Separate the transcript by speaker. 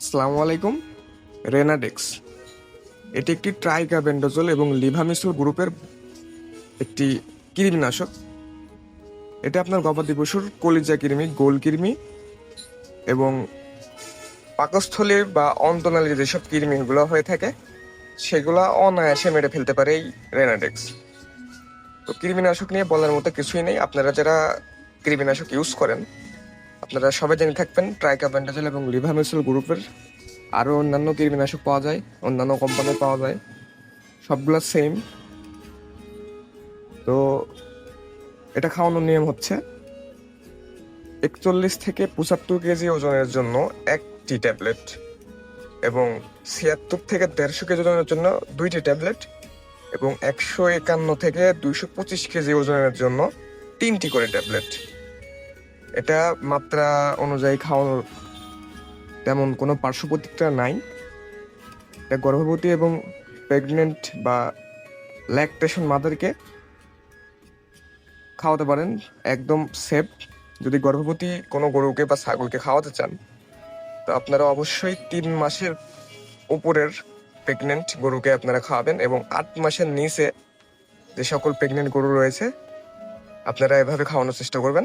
Speaker 1: আসসালামু আলাইকুম, রেনাডেক্স। এটি একটি ট্রাইকাবেন্ডাজল এবং লিভামিসল গ্রুপের একটি কৃমিনাশক। এটা আপনার গবাদি পশুর কলিজা কৃমি, গোল কৃমি এবং পাকস্থলীর বা অন্তনালীর যেসব কৃমিগুলো হয়ে থাকে, সেগুলো অনায়াসে মেরে ফেলতে পারে এই রেনাডেক্স। তো কৃমিনাশক নিয়ে বলার মতো কিছুই নেই। আপনারা যারা কৃমিনাশক ইউজ করেন আপনারা সবাই জেনে থাকবেন ট্রাইকাবেন্ডাজল এবং লিভামেসল গ্রুপের আরও অন্যান্য কৃমিনাশক পাওয়া যায়, অন্যান্য কোম্পানির পাওয়া যায়। সবগুলো সেম তো এটা খাওয়ানোর নিয়ম হচ্ছে, একচল্লিশ থেকে পঁচাত্তর কেজি ওজনের জন্য একটি ট্যাবলেট এবং ছিয়াত্তর থেকে দেড়শো কেজি ওজনের জন্য দুইটি ট্যাবলেট এবং একশো একান্ন থেকে দুইশো পঁচিশ কেজি ওজনের জন্য তিনটি করে ট্যাবলেট। এটা মাত্রা অনুযায়ী খাওয়ানোর তেমন কোনো পার্শ্ব প্রতিক্রিয়া নাই। এটা গর্ভবতী এবং প্রেগনেন্ট বা ল্যাকটেশন মাদারকে খাওয়াতে পারেন, একদম সেফ যদি গর্ভবতী কোনো গরুকে বা ছাগলকে খাওয়াতে চান, তো আপনারা অবশ্যই তিন মাসের উপরের প্রেগনেন্ট গরুকে আপনারা খাওয়াবেন এবং আট মাসের নিচে যে সকল প্রেগনেন্ট গরু রয়েছে, আপনারা এভাবে খাওয়ানোর চেষ্টা করবেন।